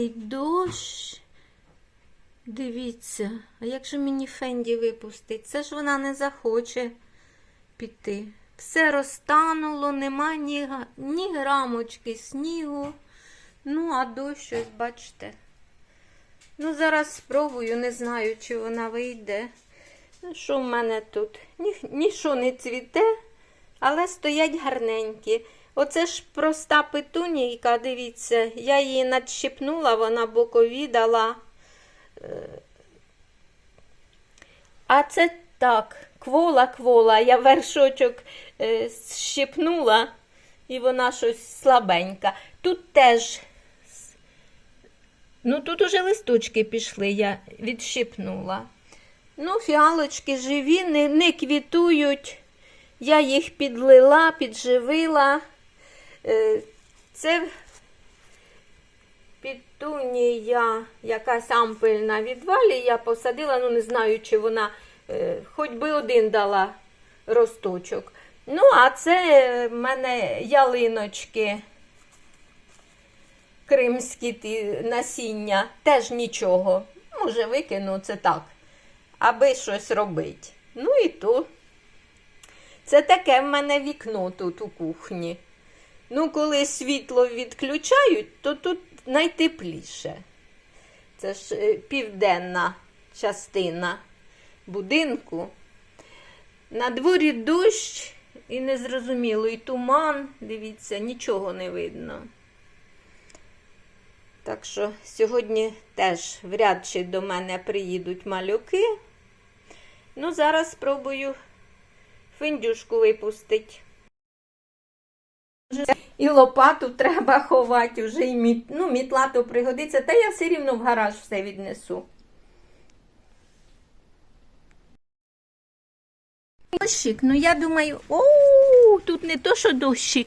летить дощ. Дивіться, а як же мені Фенді випустить? Це ж вона не захоче піти. Все розтануло, нема ні, ні грамочки снігу. Ну, а дощ ось, бачите. Ну, зараз спробую, не знаю, чи вона вийде. Ну, що в мене тут? Ні, нічого не цвіте, але стоять гарненькі. Оце ж проста петунійка, дивіться, я її надщипнула, вона бокові дала. Е, А це так, квола, квола. Я вершочок е, щипнула, і вона щось слабенька. Тут теж. Ну, тут уже листочки пішли, я відщипнула. Ну, фіалочки живі, не, не квітують. Я їх підлила, підживила. Е, Це пітунія, якась ампельна від валі. Я посадила, ну не знаю, чи вона е, хоч би один дала росточок. Ну, а це в мене ялиночки. Кримські ті насіння, теж нічого. Може, викину це так, аби щось робити. Ну і то. Це таке в мене вікно тут у кухні. Ну, коли світло відключають, то тут найтепліше. Це ж е, південна частина будинку. На дворі дощ і незрозуміло, і туман, дивіться, нічого не видно. Так що сьогодні теж вряд чи до мене приїдуть малюки. Ну, зараз спробую финдюшку випустити. І лопату треба ховати, вже і міт... ну, мітла то пригодиться, та я все рівно в гараж все віднесу. Дощик, ну я думаю, о, тут не то, що дощик,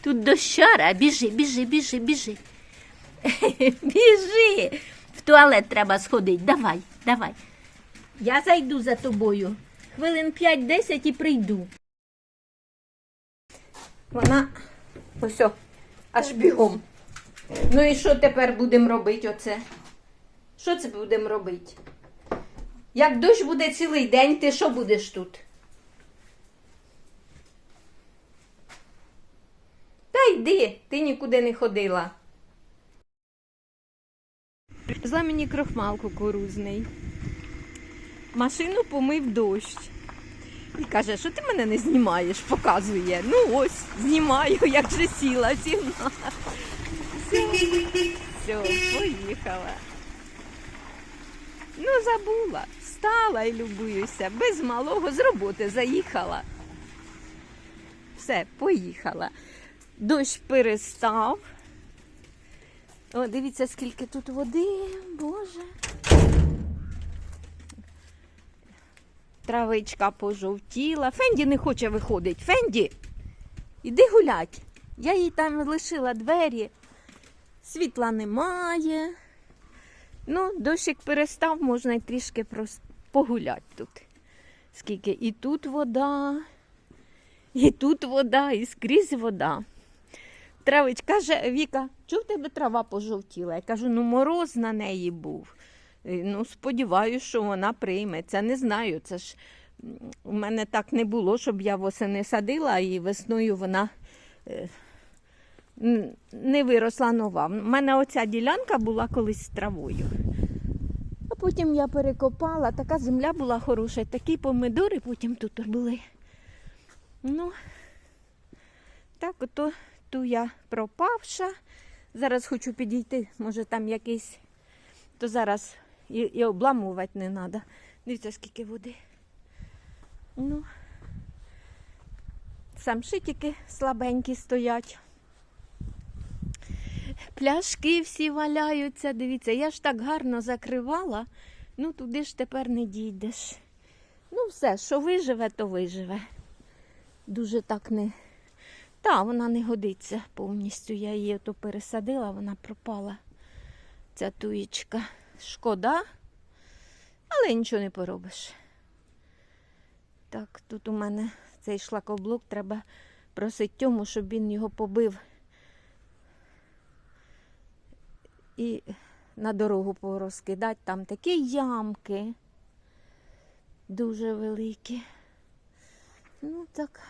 тут дощара, біжи, біжи, біжи, біжи. Біжи. В туалет треба сходити. Давай, давай. Я зайду за тобою. Хвилин 5-10 і прийду. Вона ось аж бігом. Ну і що тепер будемо робити оце? Що це будемо робити? Як дощ буде цілий день, ти що будеш тут? Та йди, ти нікуди не ходила. Привезла мені крохмал кукурузний. Машину помив дощ. І каже, що ти мене не знімаєш, показує. Ну ось, знімаю, як же сіла, сіла. Все, поїхала. Ну, забула. Встала і любуюся. Без малого з роботи заїхала. Все, поїхала. Дощ перестав. О, дивіться, скільки тут води, Боже. Травичка пожовтіла. Фенді не хоче виходити. Фенді, іди гулять. Я їй там лишила двері. Світла немає. Ну, дощик перестав, можна й трішки погуляти тут. Скільки і тут вода, і тут вода, і скрізь вода. Травич каже, Віка, чого в тебе трава пожовтіла? Я кажу, ну мороз на неї був. Е, Ну, сподіваюся, що вона прийметься. Не знаю. Це ж у мене так не було, щоб я восени садила, і весною вона е, не виросла нова. У мене оця ділянка була колись з травою. А потім я перекопала, така земля була хороша, такі помидори потім тут були. Ну, так, ото ту я пропавша. Зараз хочу підійти, може там якийсь, то зараз і, і обламувати не треба. Дивіться, скільки води. Ну, самшитики слабенькі стоять. Пляшки всі валяються. Дивіться, я ж так гарно закривала, ну туди ж тепер не дійдеш. Ну, все, що виживе, то виживе. Дуже так не. Та, вона не годиться повністю. Я її то пересадила, вона пропала. Ця туєчка. Шкода, але нічого не поробиш. Так, тут у мене цей шлакоблок треба просити Тьому, щоб він його побив. і на дорогу порозкидати. Там такі ямки дуже великі. Ну так,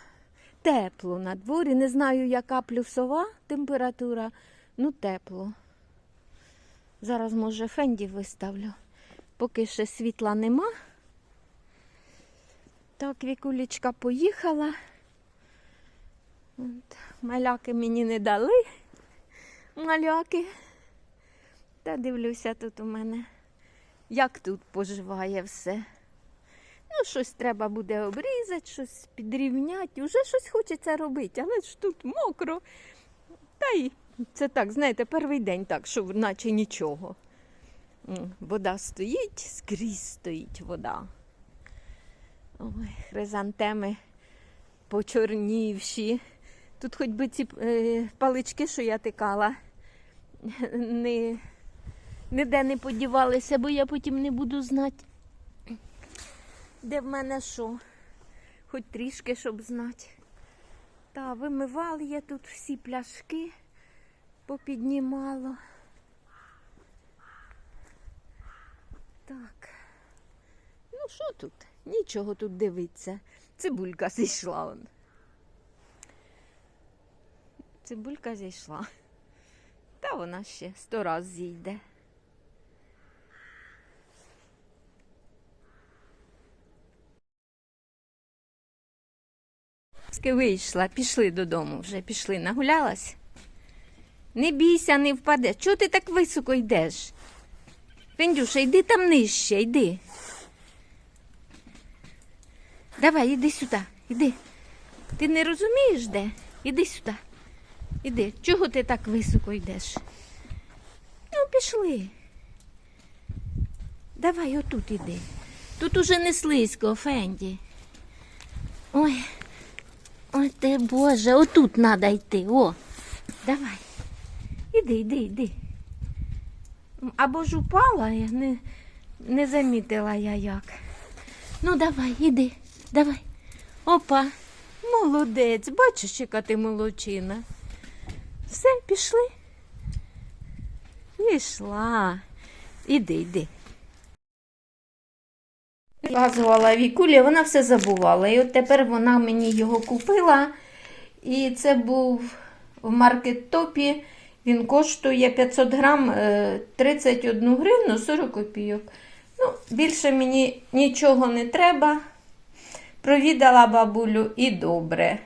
тепло на дворі. Не знаю, яка плюсова температура, ну тепло. Зараз, може, фенді виставлю. Поки ще світла нема. Так, вікулечка поїхала. От, маляки мені не дали. Маляки. Та дивлюся тут у мене, як тут поживає все. Ну, щось треба буде обрізати, щось підрівняти. Уже щось хочеться робити, але ж тут мокро. Та й це так, знаєте, перший день так, що наче нічого. Вода стоїть, скрізь стоїть вода. Ой, хризантеми почорнівші. Тут хоч би ці е, палички, що я тикала, не, ніде не подівалися, бо я потім не буду знати, де в мене що. Хоч трішки, щоб знати. Та вимивали я тут всі пляшки, попіднімало. Так. Ну, що тут? Нічого тут дивиться. Цибулька зійшла. Он. Цибулька зійшла. Та вона ще сто раз зійде. Вийшла, пішли додому вже, пішли, нагулялась. Не бійся, не впаде. Чого ти так високо йдеш? Фендюша, йди там нижче, йди. Давай, іди сюди, іди. Ти не розумієш де? Іди сюди. Іди. Чого ти так високо йдеш? Ну, пішли. Давай отут іди. Тут уже не слизько, Фенді. Ой. Ой ти Боже, отут треба йти. О. Давай. Іди, іди, іди. Або ж упала, я не, не замітила я як. Ну, давай, іди, давай. Опа, молодець, бачиш, яка ти молодчина. Все, пішли. Пішла. Іди, йди. Показувала Вікулі, вона все забувала. І от тепер вона мені його купила. І це був в маркет-топі. Він коштує 500 грам е, 31 гривну 40 копійок. Ну, більше мені нічого не треба. Провідала бабулю і добре.